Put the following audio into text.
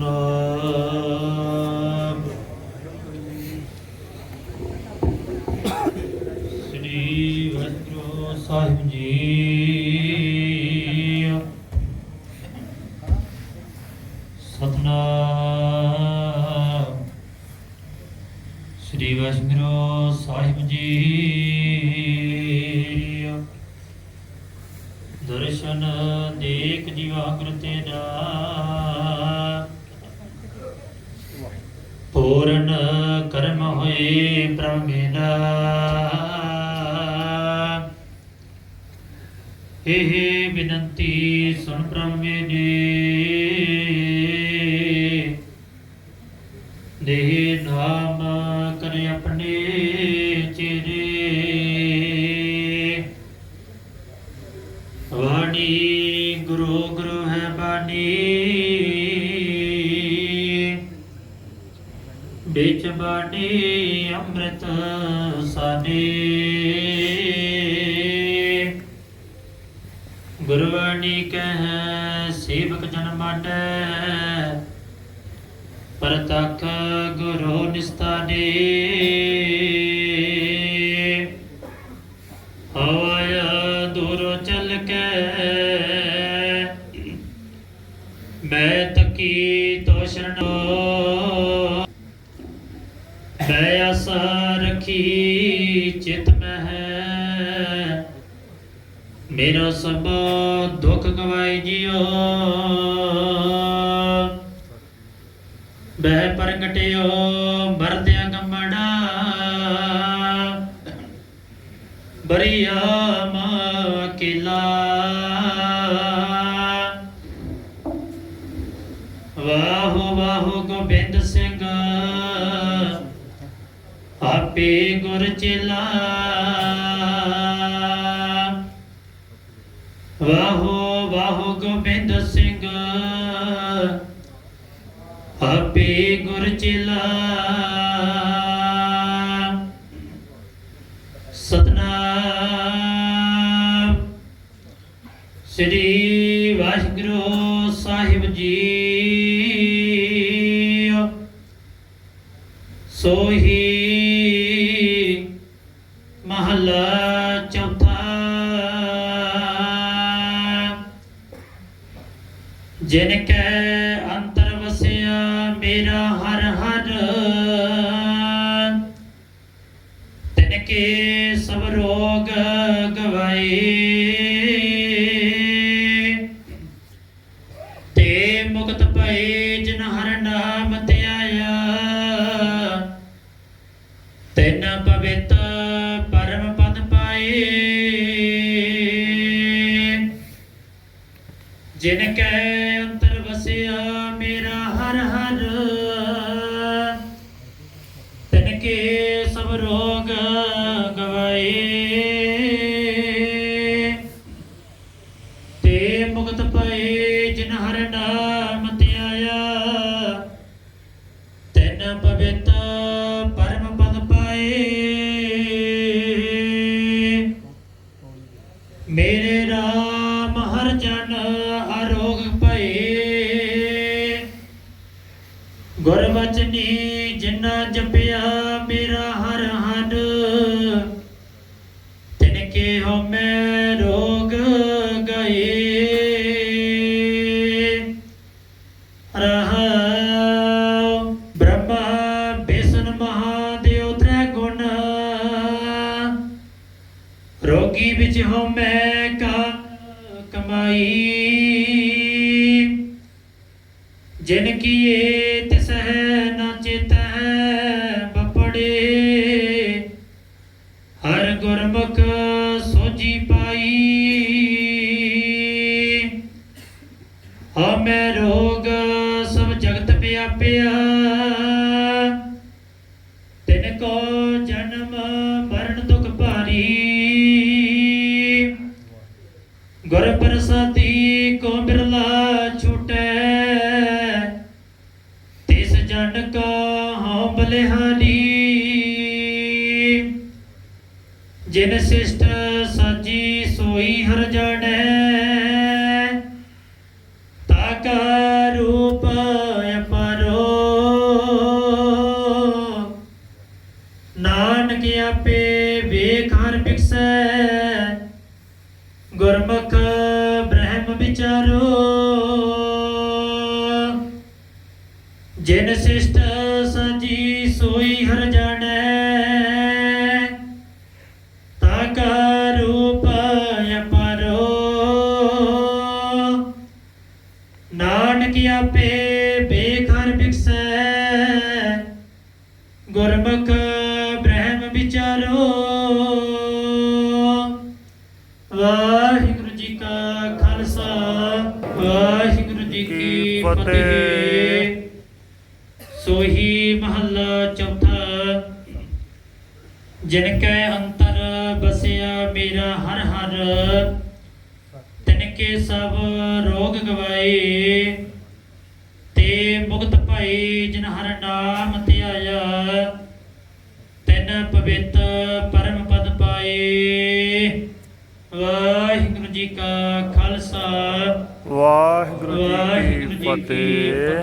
ਸਤਨਾਮ ਸ੍ਰੀ ਵਾਹਿਗੁਰੂ ਸਾਹਿਬ ਜੀ। ਸਤਨਾਮ ਸ੍ਰੀ ਵਾਹਿਗੁਰੂ ਸਾਹਿਬ ਜੀ ਦਰਸ਼ਨ ਦੇਖ ਜੀਵਾਗਰ ਤੇਰਾ ਪੂਰਨ ਕਰਮ ਹੋਏ ਪ੍ਰਭ ਮੇਰਾ ਇਹ ਬਿਨੰਤੀ ਸੁਣ ਪ੍ਰਭ ਮੇਰੀ। ਦੇ ਨਾਮ ਕਰ ਆਪਣੇ ਚਿਰੇ ਵਾਣੀ ਗੁਰੂ ਗੁਰੂ ਹੈ ਬਾਣੀ। ਵਿੱਚ ਬਾਣੀ ਅੰਮ੍ਰਿਤ ਸਾਨੇ। ਗੁਰਬਾਣੀ ਕਹਿ ਸੇਵਕ ਜਨ ਮਾਟੈ ਪਰਤਖ ਗੁਰੂ ਨਿਸਤਾਨੇ। ਆਇਆ ਮੈਂ ਆਸਾ ਰਖੀ ਚਿਤ ਮਹਿ। ਮੇਰਾ ਸਭ ਦੁੱਖ ਗਵਾਈ ਜਿਓ ਬਹਿ ਪ੍ਰਗਟਿਓ ਮਰਦਿਆਂ ਗੰਮੜਾ ਬਰੀਆ ਮਾ ਕਿਲਾ ਵਾਹੋ ਵਾਹੋ ਗੋਬਿੰਦ ਸਿੰਘ ਆਪੇ ਗੁਰ ਚੇਲਾ। ਵਾਹੋ ਵਾਹੋ ਗੋਬਿੰਦ ਸਿੰਘ, ਆਪੇ ਗੁਰ ਚੇਲਾ। ਸਤਨਾਮ। ਸ੍ਰੀ ਵਾਹਿਗੁਰੂ ਸਾਹਿਬ ਜੀ ਸੋਹੀ ਮਹਲਾ ਚੌਥਾ। ਜਿਨ ਕੈ ਅੰਤਰ ਵਸਿਆ ਮੇਰਾ ਹਰ ਹਰ। ਤਿਨ ਕੇ ਸਭ ਰੋਗ ਗਵਾਏ। ਤੇ ਮੁਕਤ ਭਏ ਜਿਨ ਕੈ ਅੰਤਰ ਵਸਿਆ ਮੇਰਾ ਹਰ ਹਰ, ਤਿਨ ਕੇ ਸਭ ਰੋਗ ਗਵਾਏ। ਤੇ ਮੁਕਤ ਪਏ ਜਿਨ ਹਰ ਨਾਮ ਧਿਆਇਆ, ਤੈਨ ਪਵਿੱਤ ਗੁਰ ਬਚਨੀ ਜਿਨਾ ਜਪਿਆ ਮੇਰਾ ਹਰ ਹਰ ਤਿਨ ਕੇ ਹੋ ਮੈਂ ਰੋਗ ਗਏ। ਰਹਾਉ ਬ੍ਰਹਮਾ ਵਿਸ਼ਨ ਮਹਾਦੇਵ ਤ੍ਰੈ ਗੁਣ ਰੋਗੀ ਵਿੱਚ ਹੋ ਮੈਂ ਕਾ ਕਮਾਈ। ਜਿਨ ਕੀਏ ਵਿਆਪਿਆ ਤਿਨ ਕੋ ਜਨਮ ਮਰਨ ਦੁਖ ਭਾਰੀ। ਗੁਰ ਪ੍ਰਸਾਦੀ ਕੋ ਬਿਰਲਾ ਛੁਟੈ। ਤਿਸ ਜਨ ਕਾ ਹਉ ਬਲਿਹਾਰੀ। ਜਿਨ ਸਿਸ਼ਟ ਸਾਜੀ ਸੋਈ ਹਰ ਜਾਣੈ। ਵੇਖ ਹਰ ਪਿਕਸੈ ਗੁਰਮੁਖ ਬ੍ਰਹਮ ਵਿਚਾਰੋ। ਜਿਨ ਸਿਸ਼ਟ ਸੰਜੀ ਸੋਈ ਹਰ ਜਾਣੈ। ਤਾ ਕਾ ਰੂਪ ਅਪਰੋ। ਨਾਨਕ ਆਪੇ ਬੇਖਰ ਬਿਕਸੈ ਗੁਰਮੁਖ ਵਾਹਿਗੁਰੂ ਜੀ ਕੀ ਫਤਿਹ। ਸੋਹੀ ਮਹੱਲਾ ਚੌਥਾ। ਜਿਨ ਕੈ ਅੰਤਰ ਬਸਿਆ ਮੇਰਾ ਹਰ ਹਰ ਤਿਨ ਕੇ ਸਭ ਰੋਗ ਗਵਾਏ। ਤੇ ਮੁਕਤ ਭਈ ਜਿਨ ਹਰ ਨਾਮ ਧਿਆਇਆ ਤਿਨ ਪਵਿੱਤ ਪਰਮ ਪਦ ਪਾਏ। ਵਾਹਿਗੁਰੂ ਜੀ ਕਾ ਖਾਲਸਾ। ਵਾਹਿਗੁਰੂ ਜੀ ਕੀ ਫਤਿਹ।